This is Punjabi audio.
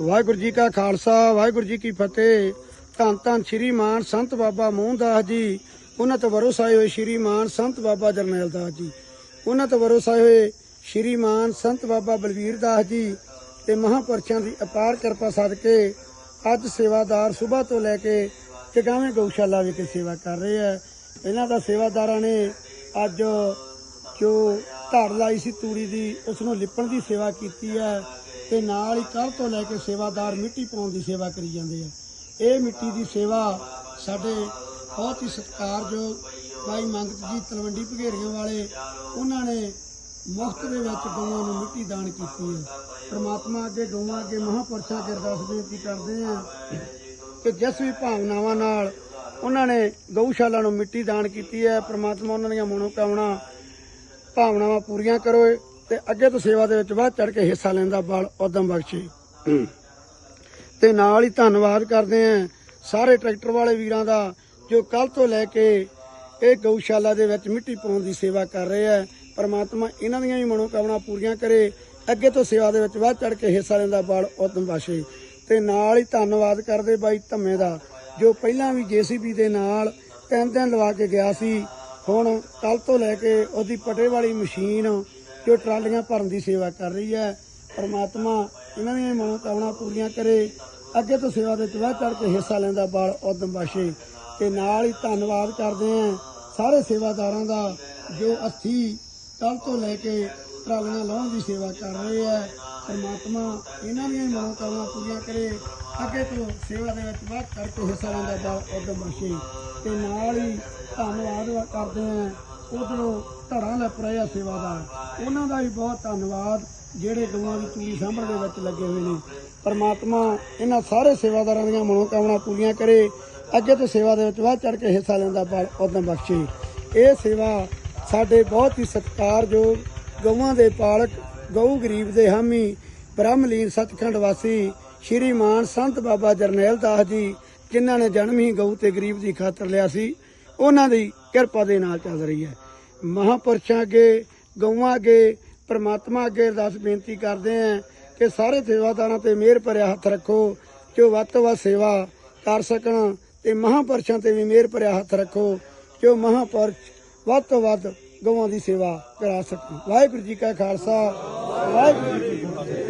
ਵਾਹਿਗੁਰੂ ਜੀ ਕਾ ਖਾਲਸਾ, ਵਾਹਿਗੁਰੂ ਜੀ ਕੀ ਫਤਿਹ। ਧੰਨ ਧੰਨ ਸ਼੍ਰੀ ਮਾਨ ਸੰਤ ਬਾਬਾ ਮੋਹਨਦਾਸ ਜੀ ਉਹਨਾਂ ਤੇ ਵਰੋਸਾਏ ਹੋਏ ਸ਼੍ਰੀ ਮਾਨ ਸੰਤ ਬਾਬਾ ਜਰਨੈਲ ਦਾਸ ਜੀ ਉਹਨਾਂ ਤੇ ਵਰੋਸਾਏ ਹੋਏ ਸ਼੍ਰੀ ਮਾਨ ਸੰਤ ਬਾਬਾ ਬਲਵੀਰ ਦਾਸ ਜੀ ਤੇ ਮਹਾਂਪੁਰਸ਼ਾਂ ਦੀ ਅਪਾਰ ਕਿਰਪਾ ਸਦਕੇ ਅੱਜ ਸੇਵਾਦਾਰ ਸਵੇਰ ਤੋਂ ਲੈ ਕੇ ਚਗਾਵੇਂ ਗਊਸ਼ਾਲਾ ਵਿਖੇ ਸੇਵਾ ਕਰ ਰਹੇ ਆ ਇਹਨਾਂ ਦਾ ਸੇਵਾਦਾਰਾਂ ਨੇ ਅੱਜ ਜੋ ਧੜ ਲਾਈ ਸੀ ਤੂੜੀ ਦੀ ਉਸ ਨੂੰ ਲਿਪਣ ਦੀ ਸੇਵਾ ਕੀਤੀ ਹੈ। ਤੇ ਨਾਲ ਹੀ ਕੱਲ ਤੋਂ ਲੈ ਕੇ ਸੇਵਾਦਾਰ ਮਿੱਟੀ ਪਾਉਣ ਦੀ ਸੇਵਾ ਕਰੀ ਜਾਂਦੇ ਆ। ਇਹ ਮਿੱਟੀ ਦੀ ਸੇਵਾ ਸਾਡੇ ਬਹੁਤ ਹੀ ਸਤਿਕਾਰਯੋਗ ਭਾਈ ਮੰਗਤ ਜੀ ਤਲਵੰਡੀ ਭਗੇਰੀਆਂ ਵਾਲੇ, ਉਹਨਾਂ ਨੇ ਮੁਫਤ ਦੇ ਵਿੱਚ ਗਊਆਂ ਨੂੰ ਮਿੱਟੀ ਦਾਨ ਕੀਤੀ ਹੈ ਪ੍ਰਮਾਤਮਾ ਅੱਗੇ ਗਊਆਂ ਅੱਗੇ ਮਹਾਂਪੁਰਸ਼ਾਂ ਅੱਗੇ ਅਰਦਾਸ ਬੇਨਤੀ ਕਰਦੇ ਆ ਕਿ ਜਿਸ ਵੀ ਭਾਵਨਾਵਾਂ ਨਾਲ ਉਹਨਾਂ ਨੇ ਗਊਸ਼ਾਲਾ ਨੂੰ ਮਿੱਟੀ ਦਾਨ ਕੀਤੀ ਹੈ, ਪ੍ਰਮਾਤਮਾ ਉਹਨਾਂ ਦੀਆਂ ਮਨੋਕਾਮਨਾ ਭਾਵਨਾਵਾਂ ਪੂਰੀਆਂ ਕਰੋ। ਤੇ ਅੱਗੇ ਤੋਂ ਸੇਵਾ ਦੇ ਵਿੱਚ ਵੱਧ ਚੜ ਕੇ ਹਿੱਸਾ ਲੈਂਦਾ ਬਲ ਉਦਮ ਬਖਸ਼ੇ ਤੇ ਨਾਲ ਹੀ ਧੰਨਵਾਦ ਕਰਦੇ ਆਂ ਸਾਰੇ ਟਰੈਕਟਰ ਵਾਲੇ ਵੀਰਾਂ ਦਾ, ਜੋ ਕੱਲ ਤੋਂ ਲੈ ਕੇ ਇਹ ਗਊਸ਼ਾਲਾ ਦੇ ਵਿੱਚ ਮਿੱਟੀ ਪਾਉਣ ਦੀ ਸੇਵਾ ਕਰ ਰਹੇ ਆ ਪਰਮਾਤਮਾ ਇਹਨਾਂ ਦੀਆਂ ਵੀ ਮਨੋਕਾਮਨਾ ਪੂਰੀਆਂ ਕਰੇ। ਅੱਗੇ ਤੋਂ ਸੇਵਾ ਦੇ ਵਿੱਚ ਵੱਧ ਚੜ ਕੇ ਹਿੱਸਾ ਲੈਂਦਾ ਬਲ ਉਦਮ ਬਖਸ਼ੇ ਤੇ ਨਾਲ ਹੀ ਧੰਨਵਾਦ ਕਰਦੇ ਬਾਈ ਧੰਮੇ ਦਾ, ਜੋ ਪਹਿਲਾਂ ਵੀ ਜੀਸੀਬੀ ਦੇ ਨਾਲ ਤਿੰਨ ਦਿਨ ਲਵਾ ਕੇ ਗਿਆ ਸੀ। ਹੁਣ ਕੱਲ ਤੋਂ ਲੈ ਕੇ ਉਹਦੀ ਪਟੇ ਵਾਲੀ ਮਸ਼ੀਨ ਜੋ ਟਰਾਲੀਆਂ ਭਰਨ ਦੀ ਸੇਵਾ ਕਰ ਰਹੀ ਹੈ। ਪਰਮਾਤਮਾ ਇਹਨਾਂ ਦੀਆਂ ਮਨੋਕਾਮਨਾ ਪੂਰੀਆਂ ਕਰੇ। ਅੱਗੇ ਤੋਂ ਸੇਵਾ ਦੇ ਵਿੱਚ ਵੱਧ ਚੜ ਕੇ ਹਿੱਸਾ ਲੈਂਦਾ ਬਾਲ ਉਦਮ ਬਾਸ਼ੇ ਤੇ ਨਾਲ ਹੀ ਧੰਨਵਾਦ ਕਰਦੇ ਆਂ ਸਾਰੇ ਸੇਵਾਦਾਰਾਂ ਦਾ ਜੋ ਅੱਥੀ ਕੱਲ ਤੋਂ ਲੈ ਕੇ ਟਰਾਲੀਆਂ ਲਾਉਣ ਦੀ ਸੇਵਾ ਕਰ ਰਹੇ ਆ ਪਰਮਾਤਮਾ ਇਹਨਾਂ ਦੀਆਂ ਮਨੋਕਾਮਨਾ ਪੂਰੀਆਂ ਕਰੇ। ਅੱਗੇ ਤੋਂ ਸੇਵਾ ਦੇ ਵਿੱਚ ਵੱਧ ਚੜ ਕੇ ਹਿੱਸਾ ਲੈਂਦਾ ਬਾਲ ਉਦਮ ਬਾਸ਼ੇ ਤੇ ਨਾਲ ਹੀ ਧੰਨਵਾਦ ਕਰਦੇ ਆਂ ਉਧਰੋਂ ਧੜਾਂ ਲੈ ਪਰਿਆ ਸੇਵਾਦਾਰ। ਉਹਨਾਂ ਦਾ ਵੀ ਬਹੁਤ ਧੰਨਵਾਦ, ਜਿਹੜੇ ਗਊਆਂ ਦੀ ਤੂੜੀ ਸਾਂਭਣ ਦੇ ਵਿੱਚ ਲੱਗੇ ਹੋਏ ਨੇ। ਪਰਮਾਤਮਾ ਇਹਨਾਂ ਸਾਰੇ ਸੇਵਾਦਾਰਾਂ ਦੀਆਂ ਮਨੋਕਾਮਨਾ ਪੂਰੀਆਂ ਕਰੇ। ਅੱਗੇ ਤੋਂ ਸੇਵਾ ਦੇ ਵਿੱਚ ਵੱਧ ਚੜ ਕੇ ਹਿੱਸਾ ਲੈਂਦਾ ਬਲ ਉਦਮ ਬਖਸ਼ੇ। ਇਹ ਸੇਵਾ ਸਾਡੇ ਬਹੁਤ ਹੀ ਸਤਿਕਾਰਯੋਗ ਗਊਆਂ ਦੇ ਪਾਲਕ, ਗਊ ਗਰੀਬ ਦੇ ਹਾਮੀ, ਬ੍ਰਹਮਲੀਨ ਸਤਖੰਡ ਵਾਸੀ ਸ਼੍ਰੀ ਮਾਨ ਸੰਤ ਬਾਬਾ ਜਰਨੈਲ ਦਾਸ ਜੀ, ਜਿਨ੍ਹਾਂ ਨੇ ਜਨਮ ਹੀ ਗਊ ਤੇ ਗਰੀਬ ਦੀ ਖਾਤਰ ਲਿਆ ਸੀ। ਉਹਨਾਂ ਦੀ ਕਿਰਪਾ ਦੇ ਨਾਲ ਚੱਲ ਰਹੀ ਹੈ। ਮਹਾਂਪੁਰਸ਼ਾਂ ਅੱਗੇ, ਗਊਆਂ ਅੱਗੇ, ਪ੍ਰਮਾਤਮਾ ਅੱਗੇ ਅਰਦਾਸ ਬੇਨਤੀ ਕਰਦੇ ਆਂ ਕਿ ਸਾਰੇ ਸੇਵਾਦਾਰਾਂ ਤੇ ਮਿਹਰ ਭਰਿਆ ਹੱਥ ਰੱਖੋ ਜੋ ਵੱਧ ਤੋਂ ਵੱਧ ਸੇਵਾ ਕਰ ਸਕਣ ਤੇ ਮਹਾਂਪੁਰਸ਼ਾਂ ਤੇ ਵੀ ਮਿਹਰ ਭਰਿਆ ਹੱਥ ਰੱਖੋ ਜੋ ਮਹਾਂਪੁਰਸ਼ ਵੱਧ ਤੋਂ ਵੱਧ ਗਊਆਂ ਦੀ ਸੇਵਾ ਕਰਾ ਸਕਣ। ਵਾਹਿਗੁਰੂ ਜੀ ਕਾ ਖਾਲਸਾ, ਵਾਹਿਗੁਰੂ ਜੀ ਕੀ ਫਤਿਹ।